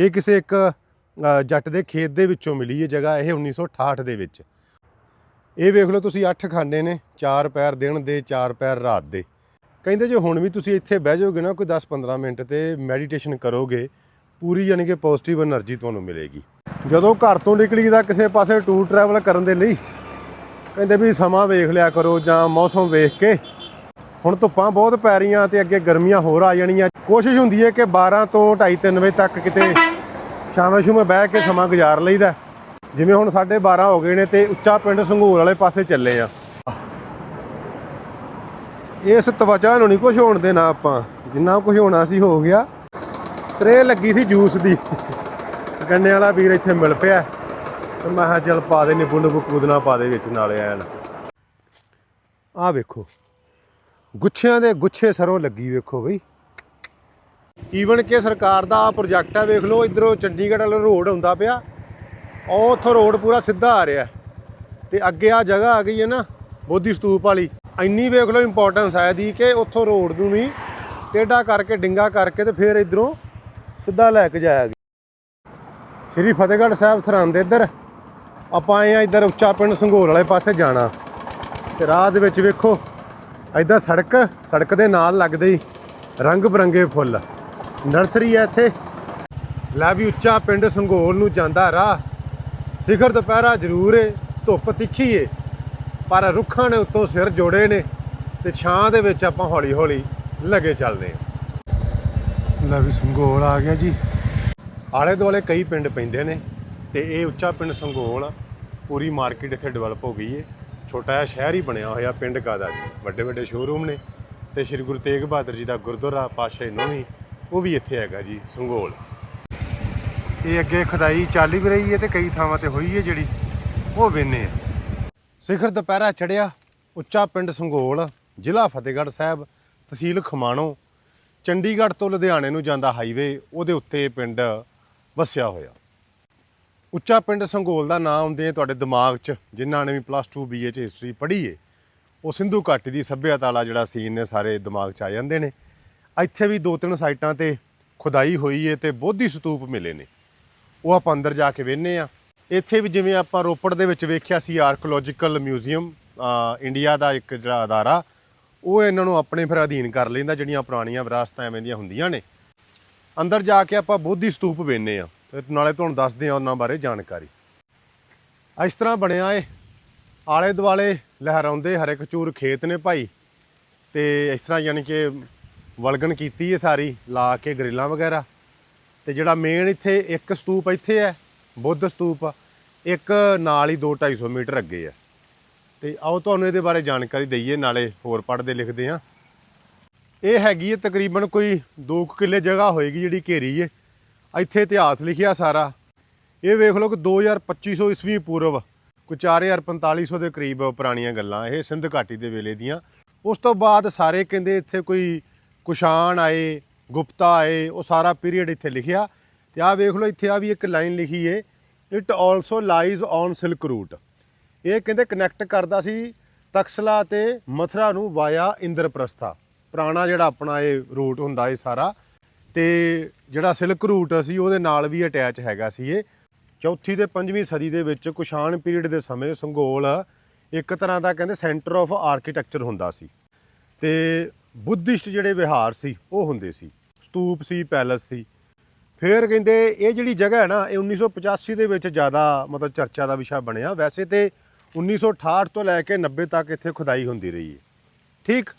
ਇਹ ਕਿਸੇ ਇੱਕ ਜੱਟ ਦੇ ਖੇਤ ਦੇ ਵਿੱਚੋਂ ਮਿਲੀ ਇਹ ਜਗ੍ਹਾ ਇਹ 1968 ਦੇ ਵਿੱਚ। ਇਹ ਵੇਖ ਲਓ ਤੁਸੀਂ ਅੱਠ ਖਾਨੇ ਨੇ, ਚਾਰ ਪੈਰ ਦਿਨ ਦੇ, ਚਾਰ ਪੈਰ ਰਾਤ ਦੇ। ਕਹਿੰਦੇ ਜੇ ਹੁਣ ਵੀ ਤੁਸੀਂ ਇੱਥੇ ਬਹਿ ਜਾਓਗੇ ਨਾ ਕੋਈ 10-15 ਮਿੰਟ ਤੇ ਮੈਡੀਟੇਸ਼ਨ ਕਰੋਗੇ, ਪੂਰੀ ਯਾਨੀ ਕਿ ਪੋਜ਼ਿਟਿਵ એનર્ਜੀ ਤੁਹਾਨੂੰ ਮਿਲੇਗੀ। ਜਦੋਂ ਘਰ ਤੋਂ ਨਿਕਲੀਦਾ ਕਿਸੇ ਪਾਸੇ ਟੂਰ ਟਰੈਵਲ ਕਰਨ ਦੇ ਲਈ, ਕਹਿੰਦੇ ਵੀ ਸਮਾਂ ਵੇਖ ਲਿਆ ਕਰੋ ਜਾਂ ਮੌਸਮ ਵੇਖ ਕੇ, ਹੁਣ ਧੁੱਪਾਂ ਬਹੁਤ ਪੈ ਰਹੀਆਂ ਤੇ ਅੱਗੇ ਗਰਮੀਆਂ ਹੋਰ ਆ ਜਾਣੀਆਂ। ਕੋਸ਼ਿਸ਼ ਹੁੰਦੀ ਹੈ ਕਿ 12 ਤੋਂ 2:30 ਵਜੇ ਤੱਕ ਕਿਤੇ ਸ਼ਾਮੇ ਸ਼ੂਮੇ ਬਹਿ ਕੇ ਸਮਾਂ ਗੁਜ਼ਾਰ ਲਈਦਾ ਜਿਵੇਂ ਹੁਣ 12:30 ਹੋ ਗਏ ਨੇ ਤੇ ਉੱਚਾ ਪਿੰਡ ਸੰਘੂਲ ਵਾਲੇ ਪਾਸੇ ਚੱਲੇ ਆ। ਇਸ ਤਵਜਾ ਨੂੰ ਨਹੀਂ ਕੁਝ ਹੋਣ ਦੇਣਾ ਆਪਾਂ। ਜਿੰਨਾ ਕੁਝ ਹੋਣਾ ਸੀ ਹੋ ਗਿਆ। ਤਰੇ ਲੱਗੀ ਸੀ ਜੂਸ ਦੀ। ਗੰਨੇ ਵਾਲਾ ਵੀਰ ਇੱਥੇ ਮਿਲ ਪਿਆ। ਤੇ ਮੈਂ ਕਿਹਾ ਚੱਲ ਪਾ ਦੇ ਨਿੰਬੂ ਨਿੰਬੂ ਕੂਦਣਾ ਪਾ ਦੇ ਵਿੱਚ ਨਾਲੇ ਐਨ। ਆਹ ਵੇਖੋ। ਗੁੱਛਿਆਂ ਦੇ ਗੁੱਛੇ ਸਰੋਂ ਲੱਗੀ ਵੇਖੋ ਬਈ। ਈਵਨ ਕਿ ਸਰਕਾਰ ਦਾ ਪ੍ਰੋਜੈਕਟ ਹੈ ਵੇਖ ਲਓ, ਇਧਰੋਂ ਚੰਡੀਗੜ੍ਹ ਵਾਲਾ ਰੋਡ ਹੁੰਦਾ ਪਿਆ। ਉਹ ਉੱਥੋਂ ਰੋਡ ਪੂਰਾ ਸਿੱਧਾ ਆ ਰਿਹਾ। ਤੇ ਅੱਗੇ ਆ ਜਗ੍ਹਾ ਆ ਗਈ ਹੈ ਨਾ, ਬੋਧੀ ਸਤੂਪ ਵਾਲੀ। ਇੰਨੀ ਵੇਖ ਲਓ ਇੰਪੋਰਟੈਂਸ ਹੈ ਦੀ ਕਿ ਉੱਥੋਂ ਰੋਡ ਨੂੰ ਵੀ ਟੇਢਾ ਕਰਕੇ, ਡਿੰਗਾ ਕਰਕੇ ਤੇ ਫਿਰ ਇਧਰੋਂ ਸਿੱਧਾ ਲੈ ਕੇ ਜਾਇਆ ਗਿਆ। ਸ਼੍ਰੀ ਫਤਿਹਗੜ੍ਹ ਸਾਹਿਬ ਸਰਹੰਦ ਇੱਧਰ। ਆਪਾਂ ਆਏ ਆ ਇੱਧਰ ਉੱਚਾ ਪਿੰਡ ਸੰਘੋਲ ਵਾਲੇ ਪਾਸੇ ਜਾਣਾ। ਤੇ ਰਾਹ ਦੇ ਵਿੱਚ ਵੇਖੋ ਐਦਾਂ ਸੜਕ ਸੜਕ ਦੇ ਨਾਲ ਲੱਗਦੇ ਹੀ ਰੰਗ ਬਰੰਗੇ ਫੁੱਲ। ਨਰਸਰੀ ਹੈ ਇੱਥੇ। ਲੈ ਵੀ ਉੱਚਾ ਪਿੰਡ ਸੰਘੋਲ ਨੂੰ ਜਾਂਦਾ ਰਾਹ। ਸਿਖਰ ਦੁਪਹਿਰਾ ਜ਼ਰੂਰ ਏ, ਧੁੱਪ ਤਿੱਖੀ ਏ। ਪਰ ਰੁੱਖਾਂ ਨੇ ਉੱਤੋਂ ਸਿਰ ਜੋੜੇ ਨੇ ਤੇ ਛਾਂ ਦੇ ਵਿੱਚ ਆਪਾਂ ਹੌਲੀ ਹੌਲੀ ਲੱਗੇ ਚੱਲਦੇ ਹਾਂ ਲੈ ਵੀ ਸੰਘੋਲ ਆ ਗਿਆ ਜੀ। ਆਲੇ ਦੁਆਲੇ ਕਈ ਪਿੰਡ ਪੈਂਦੇ ਨੇ ਤੇ ਇਹ ਉੱਚਾ ਪਿੰਡ ਸੰਘੋਲ ਆ। ਪੂਰੀ ਮਾਰਕੀਟ ਇੱਥੇ ਡਿਵੈਲਪ ਹੋ ਗਈ ਏ। ਛੋਟਾ ਜਿਹਾ ਸ਼ਹਿਰ ਹੀ ਬਣਿਆ ਹੋਇਆ ਪਿੰਡ ਕਾਦਾ ਜੀ। ਵੱਡੇ ਵੱਡੇ ਸ਼ੋਰੂਮ ਨੇ ਤੇ ਸ੍ਰੀ ਗੁਰੂ ਤੇਗ ਬਹਾਦਰ ਜੀ ਦਾ ਗੁਰਦੁਆਰਾ ਪਾਸ਼ਾ ਨੌਵੀਂ ਉਹ ਵੀ ਇੱਥੇ ਹੈਗਾ ਜੀ, ਸੰਗੋਲ। ਇਹ ਅੱਗੇ ਖਦਾਈ ਚੱਲ ਵੀ ਰਹੀ ਹੈ ਤੇ ਕਈ ਥਾਵਾਂ ਤੇ ਹੋਈ ਹੈ ਜਿਹੜੀ ਉਹ ਵੇਨੇ ਆ। ਸਿਖਰ ਦੁਪਹਿਰਾ ਚੜਿਆ, ਉੱਚਾ ਪਿੰਡ ਸੰਗੋਲ, ਜ਼ਿਲ੍ਹਾ ਫਤਿਹਗੜ੍ਹ ਸਾਹਿਬ, ਤਹਿਸੀਲ ਖਮਾਣੋ। ਚੰਡੀਗੜ੍ਹ ਤੋਂ ਲੁਧਿਆਣੇ ਨੂੰ ਜਾਂਦਾ ਹਾਈਵੇ, ਉਹਦੇ ਉੱਤੇ ਪਿੰਡ ਵਸਿਆ ਹੋਇਆ। ਉੱਚਾ ਪਿੰਡ ਸੰਗੋਲ ਦਾ ਨਾਮ ਆਉਂਦੇ ਤੁਹਾਡੇ ਦਿਮਾਗ 'ਚ, ਜਿਨ੍ਹਾਂ ਨੇ ਵੀ ਪਲੱਸ 2 ਬੀਏ 'ਚ ਹਿਸਟਰੀ ਪੜ੍ਹੀ ਏ, ਉਹ ਸਿੰਧੂ ਘਾਟੀ ਦੀ ਸੱਭਿਅਤਾ ਵਾਲਾ ਜਿਹੜਾ ਸੀਨ ਨੇ, ਸਾਰੇ ਦਿਮਾਗ 'ਚ ਆ ਜਾਂਦੇ ਨੇ। ਇੱਥੇ ਵੀ ਦੋ ਤਿੰਨ ਸਾਈਟਾਂ ਤੇ ਖੁਦਾਈ ਹੋਈ ਏ ਤੇ ਬੋਧੀ ਸਤੂਪ ਮਿਲੇ ਨੇ। ਉਹ ਆਪਾਂ ਅੰਦਰ ਜਾ ਕੇ ਵੇਖਨੇ ਆ ਇੱਥੇ ਵੀ ਜਿਵੇਂ ਆਪਾਂ ਰੋਪੜ ਦੇ ਵਿੱਚ ਵੇਖਿਆ ਸੀ ਆਰਕੋਲੋਜੀਕਲ ਮਿਊਜ਼ੀਅਮ ਇੰਡੀਆ ਦਾ ਇੱਕ ਜਿਹੜਾ ਅਦਾਰਾ, ਉਹ ਇਹਨਾਂ ਨੂੰ ਆਪਣੇ ਫਿਰ ਅਧੀਨ ਕਰ ਲੈਂਦਾ, ਜਿਹੜੀਆਂ ਪੁਰਾਣੀਆਂ ਵਿਰਾਸਤਾਂ ਐਵੇਂ ਦੀਆਂ ਹੁੰਦੀਆਂ ਨੇ। ਅੰਦਰ ਜਾ ਕੇ ਆਪਾਂ ਬੋਧੀ ਸਤੂਪ ਵੇਖਨੇ ਆ ਤੇ ਨਾਲੇ ਤੁਹਾਨੂੰ ਦੱਸਦੇ ਆ ਉਹਨਾਂ ਬਾਰੇ ਜਾਣਕਾਰੀ। ਇਸ ਤਰ੍ਹਾਂ ਬਣਿਆ ਏ। ਆਲੇ ਦੁਆਲੇ ਲਹਿਰਾਉਂਦੇ ਹਰੇ ਕਚੂਰ ਖੇਤ ਨੇ ਭਾਈ। ਤੇ ਇਸ ਤਰ੍ਹਾਂ ਯਾਨੀ ਕਿ ਵਲਗਣ ਕੀਤੀ ਹੈ ਸਾਰੀ, ਲਾ ਕੇ ਗਰਿੱਲਾਂ ਵਗੈਰਾ। ਤੇ ਜਿਹੜਾ ਮੇਨ ਇੱਥੇ, ਇੱਕ ਸਤੂਪ ਇੱਥੇ ਹੈ, ਬੁੱਧ ਸਤੂਪ, ਇੱਕ ਨਾਲ ਹੀ 2 250 ਮੀਟਰ ਅੱਗੇ ਹੈ। ਤੇ ਆਓ ਤੁਹਾਨੂੰ ਇਹਦੇ ਬਾਰੇ ਜਾਣਕਾਰੀ ਦਈਏ, ਨਾਲੇ ਹੋਰ ਪੜ੍ਹਦੇ ਲਿਖਦੇ ਆ ਇਹ ਹੈਗੀ ਹੈ ਤਕਰੀਬਨ ਕੋਈ 2 ਕਿੱਲੇ ਜਗ੍ਹਾ ਹੋਏਗੀ ਜਿਹੜੀ ਘੇਰੀ ਹੈ ਇੱਥੇ ਇਤਿਹਾਸ ਲਿਖਿਆ ਸਾਰਾ। ਇਹ ਵੇਖ ਲਓ ਕਿ 2250 ਈਸਵੀ ਪੂਰਵ, ਕੋਈ 4450 ਦੇ ਕਰੀਬ ਪੁਰਾਣੀਆਂ ਗੱਲਾਂ, ਇਹ ਸਿੰਧ ਘਾਟੀ ਦੇ ਵੇਲੇ ਦੀਆਂ। ਉਸ ਤੋਂ ਬਾਅਦ ਸਾਰੇ ਕਹਿੰਦੇ ਇੱਥੇ ਕੋਈ ਕੁਸ਼ਾਣ ਆਏ, ਗੁਪਤਾ ਆਏ, ਉਹ ਸਾਰਾ ਪੀਰੀਅਡ ਇੱਥੇ ਲਿਖਿਆ। ਤੇ ਆਹ ਵੇਖ ਲਓ, ਇੱਥੇ ਆ ਵੀ ਇੱਕ ਲਾਈਨ ਲਿਖੀ ਏ it also lies on silk route ਇਹ ਕਹਿੰਦੇ ਕਨੈਕਟ ਕਰਦਾ ਸੀ ਤਕਸਲਾ ਤੇ ਮਥੁਰਾ ਨੂੰ ਵਾਇਆ ਇੰਦਰਪ੍ਰਸਥਾ। ਪੁਰਾਣਾ ਜਿਹੜਾ ਆਪਣਾ ਇਹ ਰੂਟ ਹੁੰਦਾ ਏ ਸਾਰਾ, ਤੇ ਜਿਹੜਾ ਸਿਲਕ ਰੂਟ ਸੀ, ਉਹਦੇ ਨਾਲ ਵੀ ਅਟੈਚ ਹੈਗਾ ਸੀ ਇਹ। ਚੌਥੀ ਤੇ ਪੰਜਵੀਂ ਸਦੀ ਦੇ ਵਿੱਚ ਕੁਸ਼ਾਣ ਪੀਰੀਅਡ ਦੇ ਸਮੇਂ ਸੰਗੋਲ ਇੱਕ ਤਰ੍ਹਾਂ ਦਾ ਕਹਿੰਦੇ ਸੈਂਟਰ ਆਫ ਆਰਕੀਟੈਕਚਰ ਹੁੰਦਾ ਸੀ। ਤੇ ਬੁੱਧਿਸਟ ਜਿਹੜੇ ਵਿਹਾਰ ਸੀ, ਉਹ ਹੁੰਦੇ ਸੀ। ਸਤੂਪ ਸੀ, ਪੈਲਸ ਸੀ। ਫਿਰ ਕਹਿੰਦੇ ਇਹ ਜਿਹੜੀ ਜਗ੍ਹਾ ਹੈ ਨਾ, ਇਹ 1985 ਦੇ ਵਿੱਚ ਜ਼ਿਆਦਾ ਮਤਲਬ ਚਰਚਾ ਦਾ ਵਿਸ਼ਾ ਬਣਿਆ। ਵੈਸੇ ਤੇ 1968 ਤੋਂ ਲੈ ਕੇ 90 ਤੱਕ ਇੱਥੇ ਖੁਦਾਈ ਹੁੰਦੀ ਰਹੀ ਹੈ। ਠੀਕ?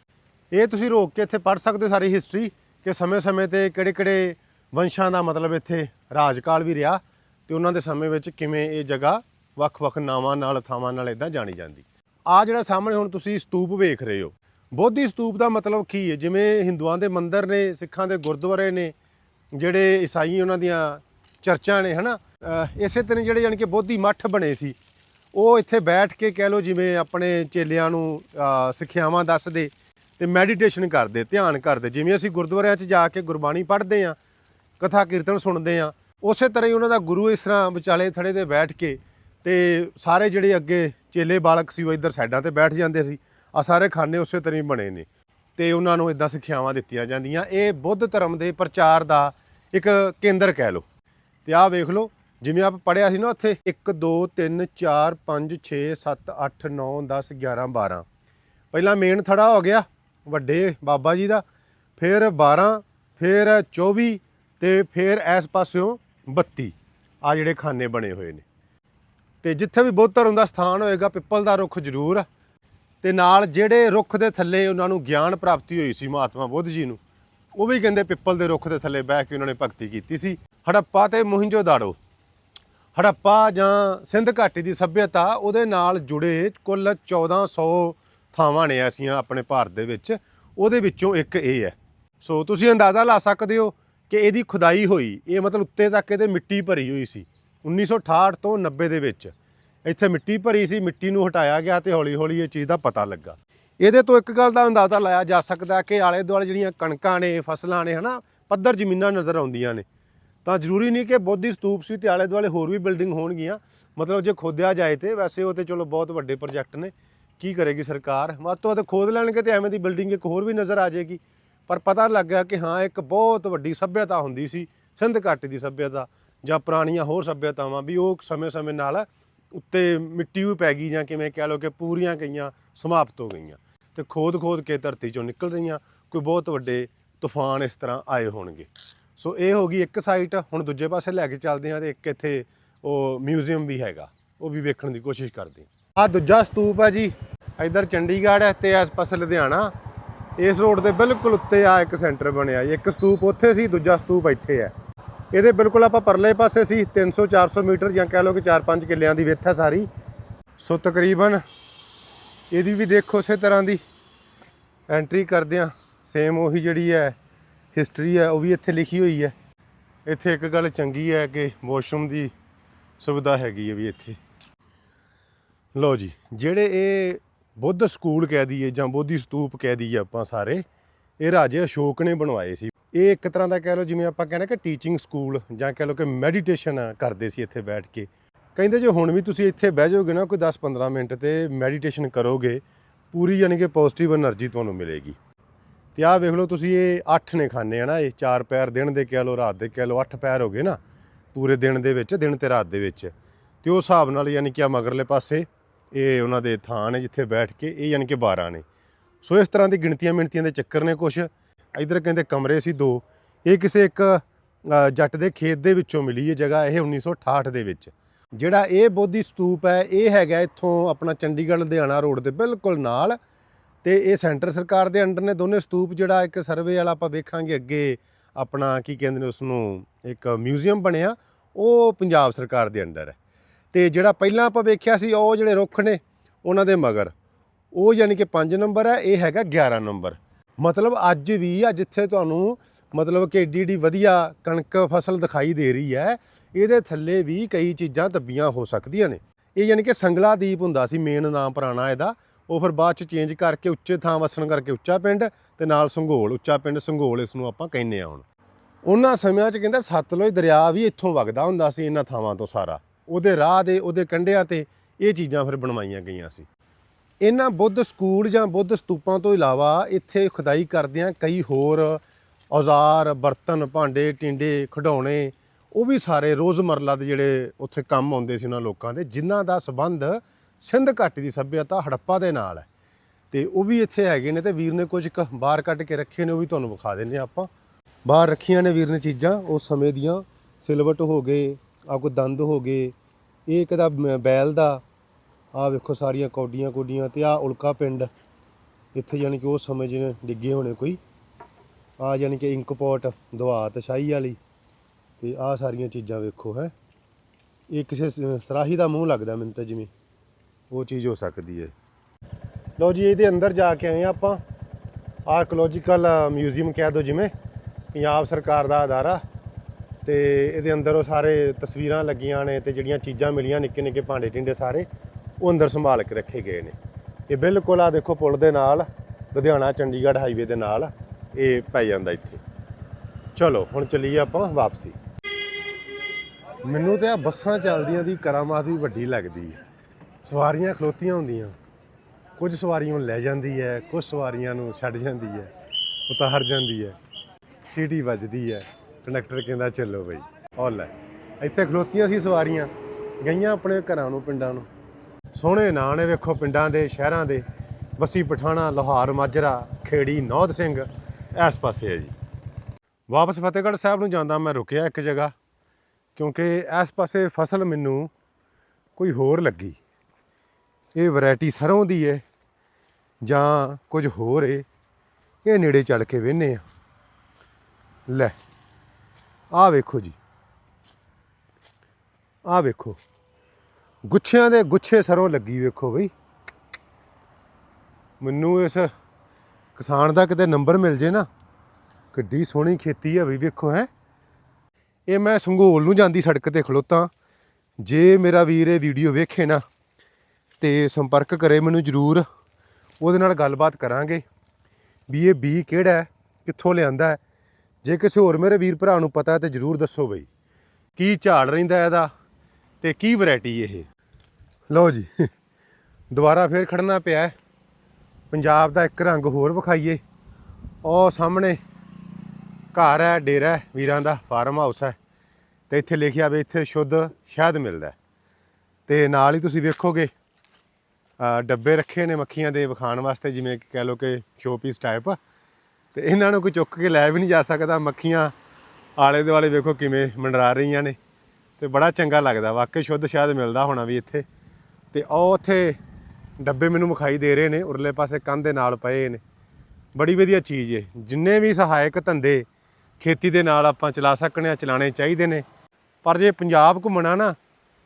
ਇਹ ਤੁਸੀਂ ਰੋਕ ਕੇ ਇੱਥੇ ਪੜ੍ਹ ਸਕਦੇ ਹੋ ਸਾਰੀ ਹਿਸਟਰੀ ਕਿ ਸਮੇਂ-ਸਮੇਂ ਤੇ ਕਿਹੜੇ-ਕਿਹੜੇ ਵੰਸ਼ਾਂ ਦਾ ਮਤਲਬ ਇੱਥੇ ਰਾਜਕਾਲ ਵੀ ਰਿਹਾ ਤੇ ਉਹਨਾਂ ਦੇ ਸਮੇਂ ਵਿੱਚ ਕਿਵੇਂ ਇਹ ਜਗ੍ਹਾ ਵੱਖ-ਵੱਖ ਨਾਵਾਂ ਨਾਲ, ਥਾਵਾਂ ਨਾਲ ਇਦਾਂ ਜਾਣੀ ਜਾਂਦੀ। ਆ ਜਿਹੜਾ ਸਾਹਮਣੇ ਹੁਣ ਤੁਸੀਂ ਸਤੂਪ ਵੇਖ ਰਹੇ ਹੋ ਬੋਧੀ ਸਤੂਪ ਦਾ ਮਤਲਬ ਕੀ ਹੈ? ਜਿਵੇਂ ਹਿੰਦੂਆਂ ਦੇ ਮੰਦਿਰ ਨੇ, ਸਿੱਖਾਂ ਦੇ ਗੁਰਦੁਆਰੇ ਨੇ, ਜਿਹੜੇ ਈਸਾਈ ਉਹਨਾਂ ਦੀਆਂ ਚਰਚਾਂ ਨੇ, ਹਨਾ? ਅਹ ਇਸੇ ਤਰ੍ਹਾਂ ਜਿਹੜੇ ਯਾਨੀ ਕਿ ਬੋਧੀ ਮੱਠ ਬਣੇ ਸੀ, ਉਹ ਇੱਥੇ ਬੈਠ ਕੇ ਕਹਿ ਲਓ ਜਿਵੇਂ ਆਪਣੇ ਚੇਲਿਆਂ ਨੂੰ ਸਿੱਖਿਆਵਾਂ ਦੱਸਦੇ ਤੇ ਮੈਡੀਟੇਸ਼ਨ ਕਰਦੇ, ਧਿਆਨ ਕਰਦੇ। ਜਿਵੇਂ ਅਸੀਂ ਗੁਰਦੁਆਰਿਆਂ 'ਚ ਜਾ ਕੇ ਗੁਰਬਾਣੀ ਪੜ੍ਹਦੇ ਆ ਕਥਾ ਕੀਰਤਨ ਸੁਣਦੇ ਆ ਉਸੇ ਤਰ੍ਹਾਂ ਹੀ ਉਹਨਾਂ ਦਾ ਗੁਰੂ ਇਸ ਤਰ੍ਹਾਂ ਵਿਚਾਲੇ ਥੜੇ ਤੇ ਬੈਠ ਕੇ ਤੇ ਸਾਰੇ ਜਿਹੜੇ ਅੱਗੇ ਚੇਲੇ ਬਾਲਕ ਸੀ, ਉਹ ਇੱਧਰ ਸਾਈਡਾਂ ਤੇ ਬੈਠ ਜਾਂਦੇ ਸੀ। ਆ ਸਾਰੇ ਖਾਨੇ ਉਸੇ ਤਰ੍ਹਾਂ ਹੀ ਬਣੇ ਨੇ। ਤੇ ਉਹਨਾਂ ਨੂੰ ਇਦਾਂ ਸਿੱਖਿਆਵਾਂ ਦਿੱਤੀਆਂ ਜਾਂਦੀਆਂ। ਇਹ ਬੁੱਧ ਧਰਮ ਦੇ ਪ੍ਰਚਾਰ ਦਾ ਇੱਕ ਕੇਂਦਰ ਕਹਿ ਲਓ। ਤੇ ਆਹ ਵੇਖ ਲਓ, ਜਿਵੇਂ ਆਪ ਪੜਿਆ ਸੀ ਨਾ ਉੱਥੇ 1 2 3 4 5 6 7 8 9 10 11 12 ਪਹਿਲਾਂ ਮੇਨ ਥੜਾ ਹੋ ਗਿਆ, ਵੱਡੇ ਬਾਬਾ ਜੀ ਦਾ, ਫਿਰ 12 ਫਿਰ 24 ਤੇ ਫਿਰ ਇਸ ਪਾਸਿਓਂ 32 ਆ ਜਿਹੜੇ ਖਾਨੇ ਬਣੇ ਹੋਏ ਨੇ। ਤੇ ਜਿੱਥੇ ਵੀ ਬੁੱਧ ਧਰਮ ਦਾ ਸਥਾਨ ਹੋਏਗਾ, ਪਿੱਪਲ ਦਾ ਰੁੱਖ ਜ਼ਰੂਰ ਆ। ਤੇ ਨਾਲ ਜਿਹੜੇ ਰੁੱਖ ਦੇ ਥੱਲੇ ਉਹਨਾਂ ਨੂੰ ਗਿਆਨ ਪ੍ਰਾਪਤੀ ਹੋਈ ਸੀ ਮਹਾਤਮਾ ਬੁੱਧ ਜੀ ਨੂੰ, ਉਹ ਵੀ ਕਹਿੰਦੇ ਪਿੱਪਲ ਦੇ ਰੁੱਖ ਦੇ ਥੱਲੇ ਬਹਿ ਕੇ ਉਹਨਾਂ ਨੇ ਭਗਤੀ ਕੀਤੀ ਸੀ। ਹੜੱਪਾ ਤੇ ਮੋਹਿੰਜੋ ਦਾੜੋ, ਹੜੱਪਾ ਜਾਂ ਸਿੰਧ ਘਾਟੀ ਦੀ ਸੱਭਿਅਤਾ ਉਹਦੇ ਨਾਲ ਜੁੜੇ ਕੁੱਲ 1400 ਥਾਵਾਂ ਨੇ ਐਸੀਆਂ ਆਪਣੇ ਭਾਰਤ ਦੇ ਵਿੱਚ, ਉਹਦੇ ਵਿੱਚੋਂ ਇੱਕ ਇਹ ਹੈ। ਸੋ ਤੁਸੀਂ ਅੰਦਾਜ਼ਾ ਲਾ ਸਕਦੇ ਹੋ ਕਿ ਇਹਦੀ ਖੁਦਾਈ ਹੋਈ, ਇਹ ਮਤਲਬ ਉੱਤੇ ਤੱਕ ਇਹਦੇ ਮਿੱਟੀ ਭਰੀ ਹੋਈ ਸੀ 1968 ਤੋਂ 90 ਦੇ ਵਿੱਚ। ਇੱਥੇ ਮਿੱਟੀ ਭਰੀ ਸੀ, ਮਿੱਟੀ ਨੂੰ ਹਟਾਇਆ ਗਿਆ ਤੇ ਹੌਲੀ ਹੌਲੀ ਇਹ ਚੀਜ਼ ਦਾ ਪਤਾ ਲੱਗਾ। ਇਹਦੇ ਤੋਂ ਇੱਕ ਗੱਲ ਦਾ ਅੰਦਾਜ਼ਾ ਲਾਇਆ ਜਾ ਸਕਦਾ ਕਿ ਆਲੇ ਦੁਆਲੇ ਜਿਹੜੀਆਂ ਕਣਕਾਂ ਨੇ, ਫਸਲਾਂ ਨੇ, ਹਨਾ, ਪੱਧਰ ਜ਼ਮੀਨਾਂ ਨਜ਼ਰ ਆਉਂਦੀਆਂ ਨੇ। ਤਾਂ ਜ਼ਰੂਰੀ ਨਹੀਂ ਕਿ ਬੋਧੀ ਸਤੂਪ ਸੀ ਤੇ ਆਲੇ ਦੁਆਲੇ ਹੋਰ ਵੀ ਬਿਲਡਿੰਗ ਹੋਣਗੀਆਂ। ਮਤਲਬ ਜੇ ਖੋਦਿਆ ਜਾਏ ਤੇ, ਵੈਸੇ ਉਹ ਤੇ ਚਲੋ ਬਹੁਤ ਵੱਡੇ ਪ੍ਰੋਜੈਕਟ ਨੇ। ਕੀ ਕਰੇਗੀ ਸਰਕਾਰ? ਵੱਧ ਤੋਂ ਵੱਧ ਖੋਦ ਲੈਣਗੇ ਤੇ ਐਵੇਂ ਦੀ ਬਿਲਡਿੰਗ ਇੱਕ ਹੋਰ ਵੀ ਨਜ਼ਰ ਆ ਜਾਏਗੀ। ਪਰ ਪਤਾ ਲੱਗ ਗਿਆ ਕਿ ਹਾਂ, ਇੱਕ ਬਹੁਤ ਵੱਡੀ ਸੱਭਿਅਤਾ ਹੁੰਦੀ ਸੀ, ਸਿੰਧ ਘਾਟੀ ਦੀ ਸੱਭਿਅਤਾ ਜਾਂ ਪੁਰਾਣੀਆਂ ਹੋਰ ਸੱਭਿਅਤਾਵਾਂ ਵੀ ਉਹ ਸਮੇਂ-ਸਮੇਂ ਨਾਲ ਉੱਤੇ ਮਿੱਟੀ ਵੀ ਪੈ ਗਈ ਜਾਂ ਕਿਵੇਂ ਕਹਿ ਲਓ ਕਿ ਪੂਰੀਆਂ ਗਈਆਂ ਸਮਾਪਤ ਹੋ ਗਈਆਂ ਤੇ ਖੋਦ-ਖੋਦ ਕੇ ਧਰਤੀ ਚੋਂ ਨਿਕਲ ਰਹੀਆਂ, ਕੋਈ ਬਹੁਤ ਵੱਡੇ ਤੂਫਾਨ ਇਸ ਤਰ੍ਹਾਂ ਆਏ ਹੋਣਗੇ। ਸੋ ਇਹ ਹੋ ਗਈ ਇੱਕ ਸਾਈਟ ਹੁਣ ਦੂਜੇ ਪਾਸੇ ਲੈ ਕੇ ਚੱਲਦੇ ਹਾਂ ਤੇ ਇੱਕ ਇੱਥੇ ਉਹ ਮਿਊਜ਼ੀਅਮ ਵੀ ਹੈਗਾ, ਉਹ ਵੀ ਵੇਖਣ ਦੀ ਕੋਸ਼ਿਸ਼ ਕਰਦੇ ਹਾਂ। ਆ ਦੂਜਾ ਸਤੂਪ ਹੈ ਜੀ, ਇਧਰ ਚੰਡੀਗੜ੍ਹ ਹੈ ਤੇ ਇਸ ਪਾਸੇ ਲੁਧਿਆਣਾ। ਇਸ ਰੋਡ ਦੇ ਬਿਲਕੁਲ ਉੱਤੇ ਆ ਇੱਕ ਸੈਂਟਰ ਬਣਿਆ ਜੀ ਇੱਕ ਸਤੂਪ ਉੱਥੇ ਸੀ, ਦੂਜਾ ਸਤੂਪ ਇੱਥੇ ਹੈ। ਇਹਦੇ ਬਿਲਕੁਲ ਆਪਾਂ ਪਰਲੇ ਪਾਸੇ ਸੀ 300 400 ਮੀਟਰ ਜਾਂ ਕਹਿ ਲਓ ਕਿ 4-5 ਕਿੱਲਿਆਂ ਦੀ ਵਿੱਥ ਹੈ ਸਾਰੀ। ਸੋ ਤਕਰੀਬਨ ਇਹਦੀ ਵੀ ਦੇਖੋ ਉਸੇ ਤਰ੍ਹਾਂ ਦੀ ਐਂਟਰੀ ਕਰਦੇ ਆ ਸੇਮ ਉਹੀ ਜਿਹੜੀ ਹੈ ਹਿਸਟਰੀ ਹੈ, ਉਹ ਵੀ ਇੱਥੇ ਲਿਖੀ ਹੋਈ ਹੈ। ਇੱਥੇ ਇੱਕ ਗੱਲ ਚੰਗੀ ਹੈ ਕਿ ਵਾਸ਼ਰੂਮ ਦੀ ਸੁਵਿਧਾ ਹੈਗੀ ਹੈ ਵੀ ਇੱਥੇ। ਲਓ ਜੀ, ਜਿਹੜੇ ਇਹ ਬੁੱਧ ਸਕੂਲ ਕਹਿ ਦਈਏ ਜਾਂ ਬੋਧੀ ਸਤੂਪ ਕਹਿ ਦਈਏ ਆਪਾਂ ਸਾਰੇ, ਇਹ ਰਾਜੇ ਅਸ਼ੋਕ ਨੇ ਬਣਵਾਏ ਸੀ ਇਹ ਇੱਕ ਤਰ੍ਹਾਂ ਦਾ ਕਹਿ ਲਓ ਜਿਵੇਂ ਆਪਾਂ ਕਹਿੰਦੇ ਕਿ ਟੀਚਿੰਗ ਸਕੂਲ ਜਾਂ ਕਹਿ ਲਓ ਕਿ ਮੈਡੀਟੇਸ਼ਨ ਕਰਦੇ ਸੀ ਇੱਥੇ ਬੈਠ ਕੇ। ਕਹਿੰਦੇ ਜੇ ਹੁਣ ਵੀ ਤੁਸੀਂ ਇੱਥੇ ਬਹਿ ਜਾਓਗੇ ਨਾ ਕੋਈ 10-15 ਮਿੰਟ ਤੇ ਮੈਡੀਟੇਸ਼ਨ ਕਰੋਗੇ, ਪੂਰੀ ਯਾਨੀ ਕਿ ਪੋਜ਼ਿਟਿਵ એનર્ਜੀ ਤੁਹਾਨੂੰ ਮਿਲੇਗੀ। ਤੇ ਆਹ ਵੇਖ ਲਓ ਤੁਸੀਂ ਇਹ ਅੱਠ ਨੇ ਖਾਣੇ ਆ ਨਾ, ਇਹ ਚਾਰ ਪੈਰ ਦਿਨ ਦੇ ਕਹਿ ਲਓ, ਰਾਤ ਦੇ ਕਹਿ ਲਓ, ਅੱਠ ਪੈਰ ਹੋ ਗਏ ਨਾ, ਪੂਰੇ ਦਿਨ ਦੇ ਵਿੱਚ, ਦਿਨ ਤੇ ਰਾਤ ਦੇ ਵਿੱਚ। ਤੇ ਉਸ ਹਿਸਾਬ ਨਾਲ ਯਾਨੀ ਕਿ ਆ ਮਗਰਲੇ ਪਾਸੇ, ਇਹ ਉਹਨਾਂ ਦੇ ਥਾਂ ਨੇ ਜਿੱਥੇ ਬੈਠ ਕੇ, ਇਹ ਯਾਨੀ ਕਿ 12 ਨੇ। ਸੋ ਇਸ ਤਰ੍ਹਾਂ ਦੀ ਗਿਣਤੀਆਂ ਮਿਣਤੀਆਂ ਦੇ ਚੱਕਰ ਨੇ ਕੁਝ ਇਧਰ ਕਹਿੰਦੇ ਕਮਰੇ ਸੀ ਦੋ। ਇਹ ਕਿਸੇ ਇੱਕ ਜੱਟ ਦੇ ਖੇਤ ਦੇ ਵਿੱਚੋਂ ਮਿਲੀ ਇਹ ਜਗ੍ਹਾ, ਇਹ 1968 ਦੇ ਵਿੱਚ। ਜਿਹੜਾ ਇਹ ਬੋਧੀ ਸਤੂਪ ਹੈ, ਇਹ ਹੈਗਾ ਇੱਥੋਂ ਆਪਣਾ ਚੰਡੀਗੜ੍ਹ, ਲੁਧਿਆਣਾ ਰੋਡ ਦੇ ਬਿਲਕੁਲ ਨਾਲ। ਤੇ ਇਹ ਸੈਂਟਰ ਸਰਕਾਰ ਦੇ ਅੰਡਰ ਨੇ ਦੋਨੇ ਸਤੂਪ, ਜਿਹੜਾ ਇੱਕ ਸਰਵੇ ਵਾਲਾ ਆਪਾਂ ਵੇਖਾਂਗੇ ਅੱਗੇ ਆਪਣਾ ਕੀ ਕਹਿੰਦੇ ਨੇ ਉਸ ਨੂੰ ਇੱਕ ਮਿਊਜ਼ੀਅਮ ਬਣਿਆ, ਉਹ ਪੰਜਾਬ ਸਰਕਾਰ ਦੇ ਅੰਡਰ ਹੈ। ਤੇ ਜਿਹੜਾ ਪਹਿਲਾਂ ਆਪਾਂ ਵੇਖਿਆ ਸੀ, ਉਹ ਜਿਹੜੇ ਰੁੱਖ ਨੇ, ਉਹਨਾਂ ਦੇ ਮਗਰ। ਉਹ ਯਾਨੀ ਕਿ 5 ਨੰਬਰ ਹੈ, ਇਹ ਹੈਗਾ 11 ਨੰਬਰ। ਮਤਲਬ ਅੱਜ ਵੀ ਆ ਜਿੱਥੇ ਤੁਹਾਨੂੰ ਮਤਲਬ ਕਿ ਏਡੀ ਏਡੀ ਵਧੀਆ ਕਣਕ ਫਸਲ ਦਿਖਾਈ ਦੇ ਰਹੀ ਹੈ, ਇਹਦੇ ਥੱਲੇ ਵੀ ਕਈ ਚੀਜ਼ਾਂ ਦੱਬੀਆਂ ਹੋ ਸਕਦੀਆਂ ਨੇ। ਇਹ ਯਾਨੀ ਕਿ ਸੰਗਲਾ ਦੀਪ ਹੁੰਦਾ ਸੀ ਮੇਨ ਨਾਮ ਪੁਰਾਣਾ ਇਹਦਾ। ਉਹ ਫਿਰ ਬਾਅਦ ਚ ਚੇਂਜ ਕਰਕੇ ਉੱਚੇ ਥਾਂ ਵਸਣ ਕਰਕੇ ਉੱਚਾ ਪਿੰਡ ਤੇ ਨਾਲ ਸੰਘੋਲ ਉੱਚਾ ਪਿੰਡ ਸੰਘੋਲ ਇਸ ਨੂੰ ਆਪਾਂ ਕਹਿੰਦੇ ਆ ਹੁਣ। ਉਹਨਾਂ ਸਮਿਆਂ 'ਚ ਕਹਿੰਦਾ ਸਤਲੁਜ ਦਰਿਆ ਵੀ ਇੱਥੋਂ ਵਗਦਾ ਹੁੰਦਾ ਸੀ ਇਹਨਾਂ ਥਾਵਾਂ ਤੋਂ ਸਾਰਾ। ਉਹਦੇ ਰਾਹ ਦੇ, ਉਹਦੇ ਕੰਢਿਆਂ ਤੇ ਇਹ ਚੀਜ਼ਾਂ ਫਿਰ ਬਣਵਾਈਆਂ ਗਈਆਂ ਸੀ। ਇਹਨਾਂ ਬੁੱਧ ਸਕੂਲ ਜਾਂ ਬੁੱਧ ਸਤੂਪਾਂ ਤੋਂ ਇਲਾਵਾ ਇੱਥੇ ਖੁਦਾਈ ਕਰਦਿਆਂ ਕਈ ਹੋਰ ਔਜ਼ਾਰ, ਬਰਤਨ, ਭਾਂਡੇ, ਟਿੰਡੇ, ਖਿਡੌਣੇ, ਉਹ ਵੀ ਸਾਰੇ ਰੋਜ਼ਮਰਲਾ ਦੇ ਜਿਹੜੇ ਉੱਥੇ ਕੰਮ ਆਉਂਦੇ ਸੀ ਉਹਨਾਂ ਲੋਕਾਂ ਦੇ, ਜਿਨ੍ਹਾਂ ਦਾ ਸਬੰਧ ਸਿੰਧ ਘਾਟੀ ਦੀ ਸੱਭਿਅਤਾ ਹੜੱਪਾ ਦੇ ਨਾਲ ਹੈ। ਤੇ ਉਹ ਵੀ ਇੱਥੇ ਹੈਗੇ ਨੇ ਤੇ ਵੀਰ ਨੇ ਕੁਝ ਕੁ ਬਾਹਰ ਕੱਢ ਕੇ ਰੱਖੇ ਨੇ, ਉਹ ਵੀ ਤੁਹਾਨੂੰ ਵਿਖਾ ਦਿੰਦੇ ਹਾਂ ਆਪਾਂ। ਬਾਹਰ ਰੱਖੀਆਂ ਨੇ ਵੀਰ ਨੇ ਚੀਜ਼ਾਂ ਉਸ ਸਮੇਂ ਦੀਆਂ, ਸਿਲਵਟ ਹੋ ਗਏ ਆ ਕੋਈ ਦੰਦ ਹੋ ਗਏ, ਇਹ ਇੱਕ ਦਾ ਬੈਲ ਦਾ ਆਹ ਵੇਖੋ ਸਾਰੀਆਂ ਕੌਡੀਆਂ ਕੁੱਡੀਆਂ ਤੇ ਆ ਉਲਕਾ ਪਿੰਡ। ਇੱਥੇ ਯਾਨੀ ਕਿ ਉਹ ਸਮੇਂ ਜਿਹਨੇ ਡਿੱਗੇ ਹੋਣੇ ਕੋਈ। ਆ ਯਾਨੀ ਕਿ ਇੰਕ ਪੋਟ ਦਵਾਤ, ਸ਼ਾਹੀ ਵਾਲੀ ਤੇ ਆ ਸਾਰੀਆਂ ਚੀਜ਼ਾਂ ਵੇਖੋ, ਹੈ। ਇਹ ਕਿਸੇ ਸਰਾਹੀ ਦਾ ਮੂੰਹ ਲੱਗਦਾ ਮੈਨੂੰ ਤਾਂ ਜਿਵੇਂ। ਉਹ ਚੀਜ਼ ਹੋ ਸਕਦੀ ਹੈ। ਲਓ ਜੀ, ਇਹਦੇ ਅੰਦਰ ਜਾ ਕੇ ਆਏ ਹਾਂ ਆਪਾਂ। ਆਰਕੋਲੋਜੀਕਲ ਮਿਊਜ਼ੀਅਮ ਕਹਿ ਦੋ ਜਿਵੇਂ, ਪੰਜਾਬ ਸਰਕਾਰ ਦਾ ਅਦਾਰਾ। ਤੇ ਇਹਦੇ ਅੰਦਰ ਉਹ ਸਾਰੇ ਤਸਵੀਰਾਂ ਲੱਗੀਆਂ ਨੇ ਤੇ ਜਿਹੜੀਆਂ ਚੀਜ਼ਾਂ ਮਿਲੀਆਂ ਨਿੱਕੇ ਨਿੱਕੇ ਭਾਂਡੇ ਟਿੰਡੇ ਸਾਰੇ। ਉਹ ਅੰਦਰ ਸੰਭਾਲ ਕੇ ਰੱਖੇ ਗਏ ਨੇ। ਇਹ ਬਿਲਕੁਲ ਆ ਦੇਖੋ ਪੁਲ ਦੇ ਨਾਲ, ਲੁਧਿਆਣਾ, ਚੰਡੀਗੜ੍ਹ ਹਾਈਵੇ ਦੇ ਨਾਲ ਇਹ ਪੈ ਜਾਂਦਾ ਇੱਥੇ। ਚਲੋ, ਹੁਣ ਚੱਲੀਏ ਆਪਾਂ ਵਾਪਸੀ। ਮੈਨੂੰ ਤੇ ਆ ਬੱਸਾਂ ਚੱਲਦੀਆਂ ਦੀ ਕਰਾਮਾਤ ਵੀ ਵੱਡੀ ਲੱਗਦੀ ਹੈ। ਸਵਾਰੀਆਂ ਖਲੋਤੀਆਂ ਹੁੰਦੀਆਂ। ਕੁਝ ਸਵਾਰੀਆਂ ਨੂੰ ਲੈ ਜਾਂਦੀ ਹੈ, ਕੁਝ ਸਵਾਰੀਆਂ ਨੂੰ ਛੱਡ ਜਾਂਦੀ ਹੈ, ਉਤਾਰ ਜਾਂਦੀ ਹੈ। ਸੀਟੀ ਵੱਜਦੀ ਹੈ। ਕੰਡਕਟਰ ਕਹਿੰਦਾ, ਚੱਲੋ ਬਈ ਉਹ ਲੈ। ਇੱਥੇ ਖਲੋਤੀਆਂ ਸੀ ਸਵਾਰੀਆਂ, ਗਈਆਂ ਆਪਣੇ ਘਰਾਂ ਨੂੰ, ਪਿੰਡਾਂ ਨੂੰ। ਸੋਹਣੇ ਨਾਂ ਨੇ ਵੇਖੋ ਪਿੰਡਾਂ ਦੇ, ਸ਼ਹਿਰਾਂ ਦੇ। ਬੱਸੀ ਪਠਾਣਾ, ਲੋਹਾਰ, ਮਾਜਰਾ, ਖੇੜੀ ਨੌਦ ਸਿੰਘ, ਇਸ ਪਾਸੇ ਹੈ ਜੀ। ਵਾਪਸ ਫਤਿਹਗੜ੍ਹ ਸਾਹਿਬ ਨੂੰ ਜਾਂਦਾ ਮੈਂ ਰੁਕਿਆ ਇੱਕ ਜਗ੍ਹਾ, ਕਿਉਂਕਿ ਇਸ ਪਾਸੇ ਫਸਲ ਮੈਨੂੰ ਕੋਈ ਹੋਰ ਲੱਗੀ। ਇਹ ਵੈਰਾਈਟੀ ਸਰੋਂ ਦੀ ਹੈ ਜਾਂ ਕੁਝ ਹੋਰ ਏ, ਇਹ ਨੇੜੇ ਚੱਲ ਕੇ ਵੇਨੇ ਆ। ਲੈ, ਆਹ ਵੇਖੋ ਜੀ। ਆਹ ਵੇਖੋ। ਗੁੱਛਿਆਂ ਦੇ ਗੁੱਛੇ ਸਰੋਂ ਲੱਗੀ ਵੇਖੋ ਬਈ। ਮੈਨੂੰ ਇਸ ਕਿਸਾਨ ਦਾ ਕਿਤੇ ਨੰਬਰ ਮਿਲ ਜੇ ਨਾ। ਕਿੱਡੀ ਸੋਹਣੀ ਖੇਤੀ ਹੈ ਬਈ ਵੇਖੋ ਹੈ। ਇਹ ਮੈਂ ਸੰਘੋਲ ਨੂੰ ਜਾਂਦੀ ਸੜਕ ਤੇ ਖਲੋਤਾ। ਜੇ ਮੇਰਾ ਵੀਰ ਇਹ ਵੀਡੀਓ ਵੇਖੇ ਨਾ ਤੇ ਸੰਪਰਕ ਕਰੇ ਮੈਨੂੰ ਜਰੂਰ। ਉਹਦੇ ਨਾਲ ਗੱਲਬਾਤ ਕਰਾਂਗੇ ਵੀ ਇਹ ਬੀ ਕਿਹੜਾ ਹੈ, ਕਿੱਥੋਂ ਲਿਆਂਦਾ ਹੈ। ਜੇ ਕਿਸੇ ਹੋਰ ਮੇਰੇ ਵੀਰ ਭਰਾ ਨੂੰ ਪਤਾ ਹੈ ਤੇ ਜਰੂਰ ਦੱਸੋ ਬਈ। ਕੀ ਝਾੜ ਰਹਿੰਦਾ ਇਹਦਾ? ਤੇ ਕੀ ਵੈਰਾਈਟੀ ਇਹ? ਲਓ ਜੀ, ਦੁਬਾਰਾ ਫੇਰ ਖੜਨਾ ਪਿਆ ਪੰਜਾਬ ਦਾ ਇੱਕ ਰੰਗ ਹੋਰ ਵਿਖਾਈਏ। ਉਹ ਸਾਹਮਣੇ ਘਰ ਹੈ, ਡੇਰਾ ਵੀਰਾਂ ਦਾ ਫਾਰਮ ਹਾਊਸ ਹੈ। ਤੇ ਇੱਥੇ ਲਿਖਿਆ ਵੀ ਇੱਥੇ ਸ਼ੁੱਧ ਸ਼ਹਿਦ ਮਿਲਦਾ ਹੈ। ਤੇ ਨਾਲ ਹੀ ਤੁਸੀਂ ਵੇਖੋਗੇ ਡੱਬੇ ਰੱਖੇ ਨੇ ਮੱਖੀਆਂ ਦੇ ਵਿਖਾਣ ਵਾਸਤੇ, ਜਿਵੇਂ ਕਿ ਕਹਿ ਲਓ ਕਿ ਸ਼ੋਪੀਸ ਟਾਈਪ ਤੇ ਇਹਨਾਂ ਨੂੰ ਕੋਈ ਚੁੱਕ ਕੇ ਲੈ ਵੀ ਨਹੀਂ ਜਾ ਸਕਦਾ। ਮੱਖੀਆਂ ਆਲੇ ਦੁਆਲੇ ਵੇਖੋ ਕਿਵੇਂ ਮੰਡਰਾ ਰਹੀਆਂ ਨੇ। ਤੇ ਬੜਾ ਚੰਗਾ ਲੱਗਦਾ, ਵਾਕਈ ਸ਼ੁੱਧ ਸ਼ਾਇਦ ਮਿਲਦਾ ਹੋਣਾ ਵੀ ਇੱਥੇ। ਤੇ ਉਹ ਉੱਥੇ ਡੱਬੇ ਮੈਨੂੰ ਵਿਖਾਈ ਦੇ ਰਹੇ ਨੇ, ਉਰਲੇ ਪਾਸੇ ਕੰਧ ਦੇ ਨਾਲ ਪਏ ਨੇ। ਬੜੀ ਵਧੀਆ ਚੀਜ਼ ਏ। ਜਿੰਨੇ ਵੀ ਸਹਾਇਕ ਧੰਦੇ ਖੇਤੀ ਦੇ ਨਾਲ ਆਪਾਂ ਚਲਾ ਸਕਣੇ ਆ ਚਲਾਣੇ ਚਾਹੀਦੇ ਨੇ। ਪਰ ਜੇ ਪੰਜਾਬ ਘੁੰਮਣਾ ਨਾ,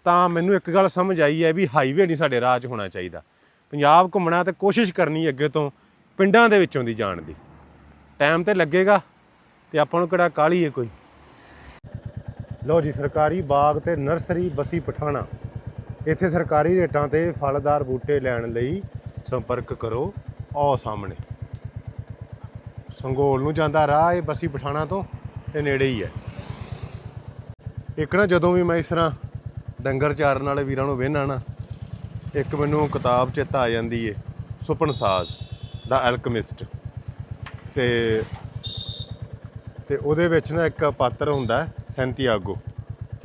ਤਾਂ ਮੈਨੂੰ ਇੱਕ ਗੱਲ ਸਮਝ ਆਈ ਹੈ ਵੀ ਹਾਈਵੇ ਨਹੀਂ ਸਾਡੇ ਰਾਹ 'ਚ ਹੋਣਾ ਚਾਹੀਦਾ। ਪੰਜਾਬ ਘੁੰਮਣਾ ਤੇ ਕੋਸ਼ਿਸ਼ ਕਰਨੀ ਅੱਗੇ ਤੋਂ ਪਿੰਡਾਂ ਦੇ ਵਿੱਚੋਂ ਦੀ ਜਾਣ ਦੀ। ਟਾਈਮ ਤੇ ਲੱਗੇਗਾ ਤੇ ਆਪਾਂ ਨੂੰ ਕਿਹੜਾ ਕਾਹਲੀ ਹੈ ਕੋਈ। ਲਓ ਜੀ, ਸਰਕਾਰੀ ਬਾਗ ਤੇ ਨਰਸਰੀ ਬਸੀ ਪਠਾਣਾ। ਇੱਥੇ ਸਰਕਾਰੀ ਰੇਟਾਂ ਤੇ ਫਲਦਾਰ ਬੂਟੇ ਲੈਣ ਲਈ ਸੰਪਰਕ ਕਰੋ। ਆਓ ਸਾਹਮਣੇ। ਸੰਗੋਲ ਨੂੰ ਜਾਂਦਾ ਰਾਹ, ਇਹ ਬਸੀ ਪਠਾਣਾ ਤੋਂ ਤੇ ਨੇੜੇ ਹੀ ਹੈ। ਇੱਕ ਨਾ ਜਦੋਂ ਵੀ ਮੈਂ ਇਸ ਤਰ੍ਹਾਂ ਡੰਗਰ ਚਾਰਨ ਵਾਲੇ ਵੀਰਾਂ ਨੂੰ ਵੇਹਨਾ ਨਾ, ਇੱਕ ਮੈਨੂੰ ਕਿਤਾਬ ਚੇਤਾ ਆ ਜਾਂਦੀ ਏ, ਸੁਪਨ ਸਾਜ਼, ਦਾ ਐਲਕਮਿਸਟ। ਤੇ ਤੇ ਉਹਦੇ ਵਿੱਚ ਨਾ ਇੱਕ ਪਾਤਰ ਹੁੰਦਾ ਸੈਂਤੀਆਗੋ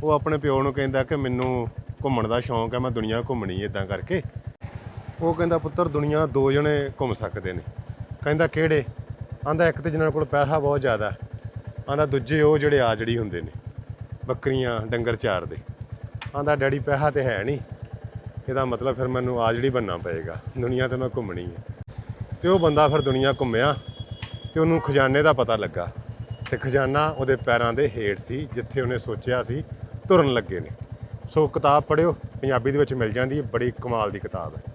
ਉਹ ਆਪਣੇ ਪਿਓ ਨੂੰ ਕਹਿੰਦਾ ਕਿ ਮੈਨੂੰ ਘੁੰਮਣ ਦਾ ਸ਼ੌਂਕ ਹੈ, ਮੈਂ ਦੁਨੀਆ ਘੁੰਮਣੀ ਇਦਾਂ ਕਰਕੇ। ਉਹ ਕਹਿੰਦਾ, ਪੁੱਤਰ, ਦੁਨੀਆ ਦੋ ਜਣੇ ਘੁੰਮ ਸਕਦੇ ਨੇ। ਕਹਿੰਦਾ, ਕਿਹੜੇ? ਆਂਦਾ, ਇੱਕ ਤੇ ਜਿਨ੍ਹਾਂ ਕੋਲ ਪੈਸਾ ਬਹੁਤ ਜ਼ਿਆਦਾ ਆਂਦਾ, ਦੂਜੇ ਉਹ ਜਿਹੜੇ ਆਜੜੀ ਹੁੰਦੇ ਨੇ, ਬੱਕਰੀਆਂ, ਡੰਗਰ ਚਾਰਦੇ ਆਂਦਾ, ਡੈਡੀ, ਪੈਸਾ ਤੇ ਹੈ ਨਹੀਂ। ਇਹਦਾ ਮਤਲਬ ਫਿਰ ਮੈਨੂੰ ਆਜੜੀ ਬੰਨਣਾ ਪਏਗਾ। ਦੁਨੀਆ ਤੇ ਮੈਂ ਘੁੰਮਣੀ ਹੈ। ਤੇ ਉਹ ਬੰਦਾ ਫਿਰ ਦੁਨੀਆ ਘੁੰਮਿਆ ਤੇ ਉਹਨੂੰ ਖਜ਼ਾਨੇ ਦਾ ਪਤਾ ਲੱਗਾ। ਤੇ ਖਜ਼ਾਨਾ ਉਹਦੇ ਪੈਰਾਂ ਦੇ ਹੇਠ ਸੀ, ਜਿੱਥੇ ਉਹਨੇ ਸੋਚਿਆ ਸੀ ਤੁਰਨ ਲੱਗੇ ਨੇ। ਸੋ ਕਿਤਾਬ ਪੜਿਓ ਪੰਜਾਬੀ ਦੇ ਵਿੱਚ ਮਿਲ ਜਾਂਦੀ ਹੈ, ਬੜੀ ਕਮਾਲ ਦੀ ਕਿਤਾਬ ਹੈ।